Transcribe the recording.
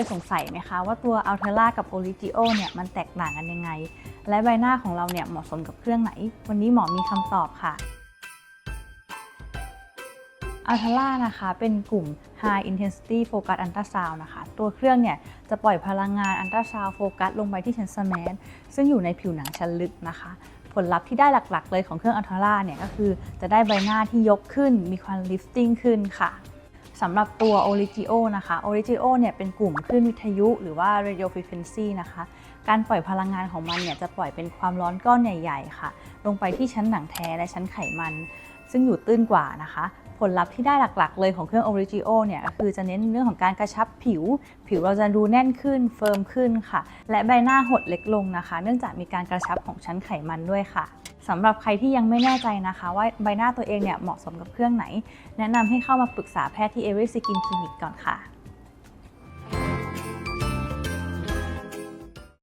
ยสงสัยไหมคะว่าตัว a l t e r a กับ Origio เนี่ยมันแตกต่างกันยังไง และใบหน้าของเราเนี่ยเหมาะสมกับเครื่องไหน วันนี้หมอมีคำตอบค่ะ a l t e r a นะคะเป็นกลุ่ม High Intensity Focus Ultrasound นะคะ ตัวเครื่องเนี่ยจะปล่อยพลังงานอันตราซาวโฟกัสลงไปที่ชั้นสแมนซึ่งอยู่ในผิวหนังชั้นลึกนะคะ ผลลัพธ์ที่ได้หลักๆ เลยของเครื่องอัลทราเนี่ยก็คือจะได้ใบหน้าที่ยกขึ้นมีความลิฟติ้งขึ้นค่ะ สำหรับตัว Origio นะคะ Origio เนี่ยเป็นกลุ่มคลื่นวิทยุหรือว่า radio frequency นะคะ การปล่อยพลังงานของมันเนี่ยจะปล่อยเป็นความร้อนก้อนใหญ่ๆค่ะ ลงไปที่ชั้นหนังแท้และชั้นไขมัน ซึ่งอยู่ตื้นกว่านะคะ ผลลัพธ์ที่ได้หลักๆ เลยของเครื่อง Origio เนี่ยก็คือจะเน้นเรื่องของการกระชับผิว ผิวเราจะดูแน่นขึ้นเฟิร์มขึ้นค่ะ และใบหน้าหดเล็กลงนะคะ เนื่องจากมีการกระชับของชั้นไขมันด้วยค่ะ สำหรับใครที่ยังไม่แน่ใจนะคะ ว่าใบหน้าตัวเองเนี่ยเหมาะสมกับเครื่องไหน แนะนำให้เข้ามาปรึกษาแพทย์ที่ Every Skin Clinic ก่อนค่ะ